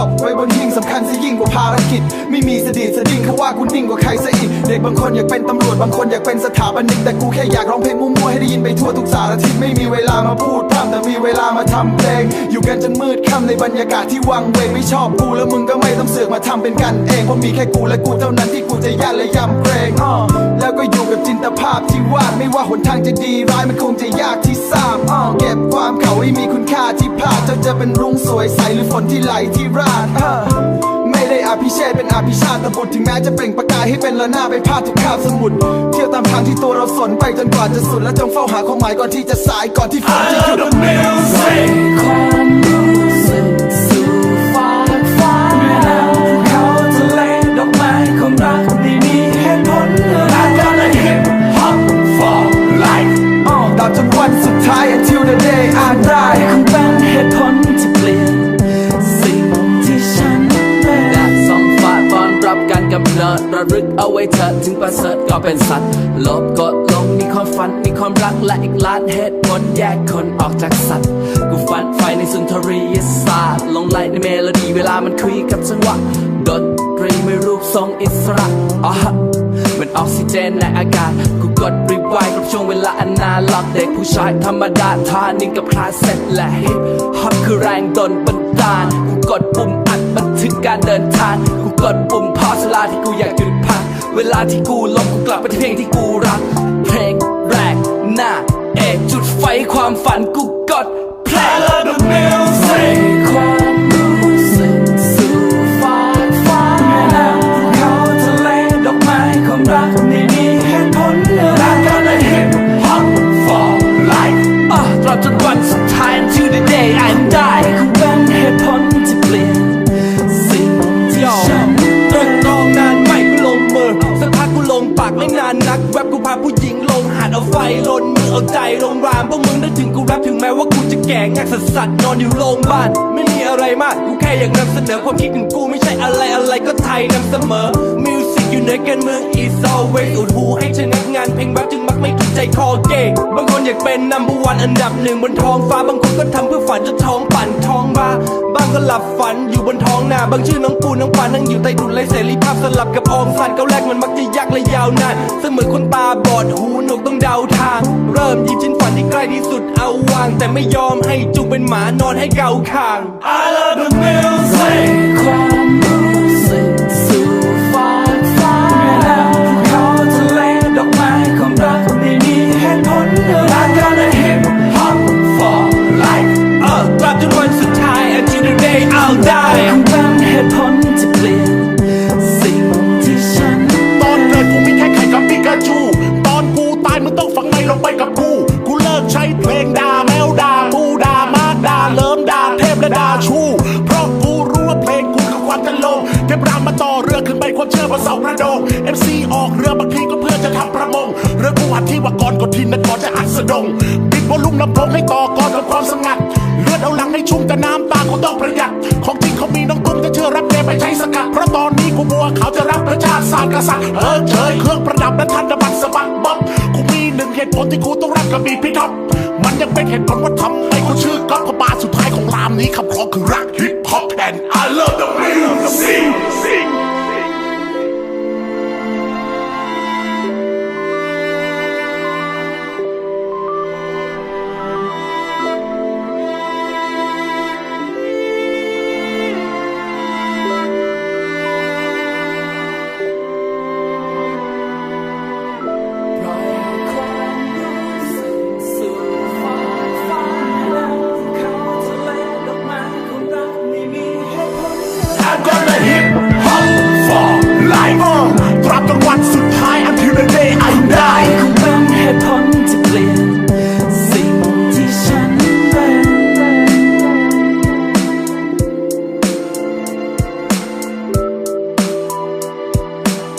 อปไว้บนหิ้งสำคัญซะยิ่งกว่าภารกิจ ไม่มีสะดีสะดิ้งเขาว่ากูนิ่งกว่าใครซะอีก เด็กบางคนอยากเป็นตำรวจบางคนอยากเป็นสถาปนิกแต่กูแค่อยากร้องเพลงมั่วๆให้ได้ยินไปทั่วทุกสารทิศไม่มีเวลามาพูดพร่ำแต่มีเวลามาทำเพลง อยู่กันจนมืดค่ำในบรรยากาศที่วังเวงไม่ชอบกูแล้วมึงก็ไม่ต้องเสือกมาทำเป็นกันเองเพราะมีแค่กูและกูเท่านั้นที่กูจะยันและยำเกรงแล้วก็อยู่กับจินตภาพที่วาดไม่ว่าหนทางจะดีร้ายมันคงจะยากที่ทราบอ้อเก็บ ความเก่าให้มีคุณค่าที่พลาดจนจะเป็นรุ่งสวยใสหรือฝนที่ไหลที่ราดเออไม่ได้อภิเชษเป็นอภิชาติบุตรถึงแม้จะเปล่งประกายให้เป็นละหน้าไปพาดทุกคาบสมุดเที่ยวตามทางที่ตัวเราสนไปจนกว่าจะสุดและจงเฝ้าหาความหมายก่อนที่จะสายก่อนที่ฝนจะหยุดความรู้ อ้อตราบจนวันสุดท้าย until the day I die คงเป็นเหตุผลที่เปลี่ยน สิ่งที่ฉันเป็นแดดส่องฟ้าตอนรับการกำเนิดระลึกเอาไว้เถิดถึงประเสริฐก็เป็นสัตว์ลบกดลงมีความฝันมีความรักและอีกล้านเหตุผลแยกคนออกจากสัตว์ กูฝันไฟในสุนทรียศาสตร์ลงไหลในเมโลดี้เวลามันคุยกับจังหวะดนตรีไม่รูปทรงอิสระอ๋อ ฮะเหมันออกซิเจนในอากาศ กูกดรีไวกับช่วงเวลาอันนาล็อกเด็กผู้ชายธรรมดาทานิ่งกับคลาสเซ็ตและฮิปฮอปคือแรงดนบันดาลกูกดปุ่มอัดบันทึกการเดินทาง กูกดปุ่มพอสลาที่กูอยากหยุดพัก เวลาที่กูลงกูกลับไปที่เพลงที่กูรัก เพลงแรกหน้าเอกจุดไฟความฝันกูกดเพล ไฟลนมือเอาใจลงรามพวกมึงนึกถึงกูแรปถึงแม้ว่ากูจะแก่งักสัสสัสนอนอยู่โรงพยาบาลไม่มีอะไรมากกูแค่อยากนำเสนอความคิดของกูไม่ใช่อะไรอะไรก็ไทยนำเสมอมิว อยู่ในการเมือง is always อุดหูให้ชนะงานเพลงแรปจึงมักไม่ถูกใจคอเก่งบางคนอยากเป็น number one อันดับหนึ่งบนท้องฟ้าบางคนก็ทำเพื่อฝันจนท้องปั่นท้องบ้าบางก็หลับฝันอยู่บนท้องนาบางชื่อน้องปูน้องปานนั่งอยู่ใต้ถุนไรเสรีภาพสลับกับออมสันเก้าแรกมันมักจะยากและยาวนานเสมือนคนตาบอดหูหนวกต้องเดาทาง เริ่มหยิบชิ้นฝันที่ใกล้ที่สุดเอาวาง แต่ไม่ยอมให้จุงเป็นหมานอนให้เกาคาง I love the music วามเชื่อบนเสากระโดง MC ออกเรือบางทีก็เพื่อจะทำประมง เรือกูอัดที่ว่าก่อนกดทินนั้นก่อนจะอัดสะดงปิดวอลลุ่มลำโพงให้ต่อก่อนกับความสงัด เลือดเอาหลังให้ชุ่มแต่น้ำตาเขาต้องประหยัด ของจริงเขามีน้องตุ้มจะเชื่อรับเกมไปใช้สกัด เพราะตอนนี้กูบัวเขาจะรับประชาติศาสตร์กษัตริย์เออเฉยเครื่องประดับและทันตบัตรสะบักบ๊อบกูมีหนึ่งเหตุผลที่กูต้องรับกับบีพี่ท็อปมันยังเป็นเหตุผลว่าทำไมกูชื่อก๊อฟเพราะบาสุดท้ายของรามนี้คำคล้องคือรักฮิปฮอปแอน I love the music